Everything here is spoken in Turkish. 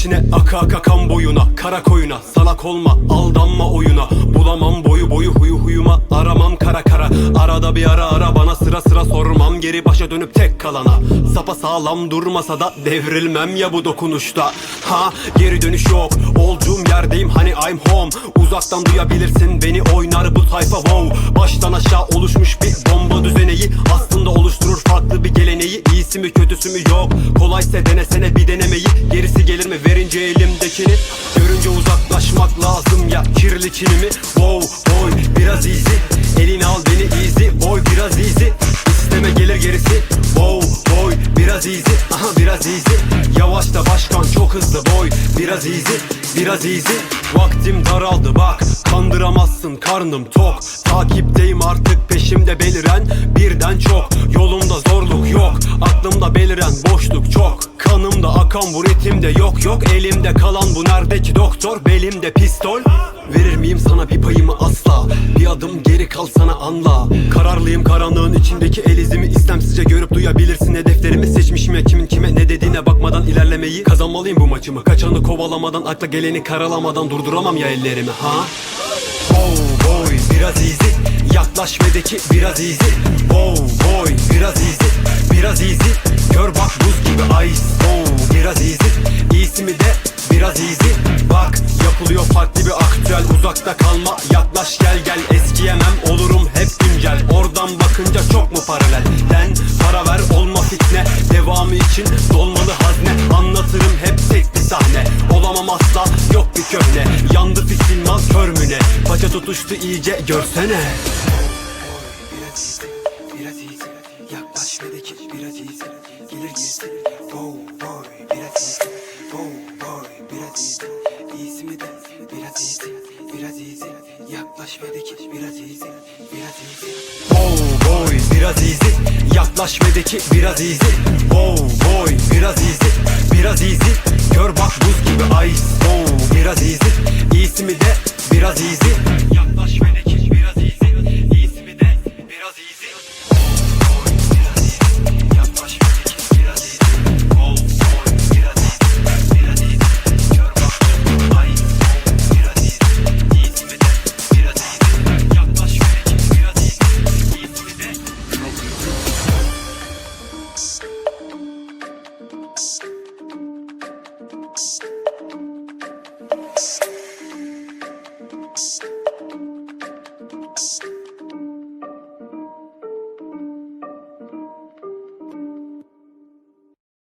içine aka aka boyuna Kara koyuna salak olma aldanma oyuna. Bulamam boyu boyu huyu huyuma Aramam kara kara. Arada bir ara ara Bana sıra sıra sormam geri başa dönüp tek kalana. Sapa sağlam durmasa da devrilmem ya bu dokunuşta. Ha geri dönüş yok olduğum yerdeyim hani I'm home. Uzaktan duyabilirsin beni oynar bu tayfa İyisi mi kötüsü mü? Yok. Kolaysa denesene bir denemeyi. Gerisi gelir mi? Verince elimdekini. Görünce uzaklaşmak lazım ya. Kirli çinimi Wow boy biraz easy. Elini al beni easy. Boy biraz çok hızlı boy Biraz easy biraz easy. Vaktim daraldı bak Kandıramazsın karnım tok. Takipteyim artık peşimde beliren Birden çok. Yolumda zorluk yok Aklımda beliren boşluk çok. Kanımda akan bu ritimde yok yok. Elimde kalan bu nerede ki doktor? Belimde pistol. Verir miyim sana bir payımı asla? Bir adım geri kal sana anla. Kararlıyım karanlığın içindeki el izimi istemsizce görüp duyabilirsin Kazanmalıyım bu maçımı. Kaçanı kovalamadan akla geleni karalamadan Durduramam ya ellerimi ha? Oh boy biraz easy. Yaklaş ve de ki biraz easy. Oh boy biraz easy Biraz easy. Gör bak buz gibi ice. Oh biraz easy. İyisi mi de biraz easy. Bak yapılıyor farklı bir aktüel. Uzakta kalma yaklaş gel gel çok mu paralel Lan para ver olma fitne Devamı için dolmalı hazne Anlatırım hep tek bir sahne Olamam asla yok bir köhne Yandı fikrin mal kör mü ne Paça tutuştu iyice görsene Yaklaş ve de ki biraz easy Gelir gerisi Wow boy biraz easy Biraz easy Yaklaş ve de ki biraz easy Biraz easy Oh boy biraz easy Yaklaş ve de ki biraz easy Oh boy biraz easy Biraz easy Gör bak buz gibi ice Oh biraz easy İyisi mi de Mix.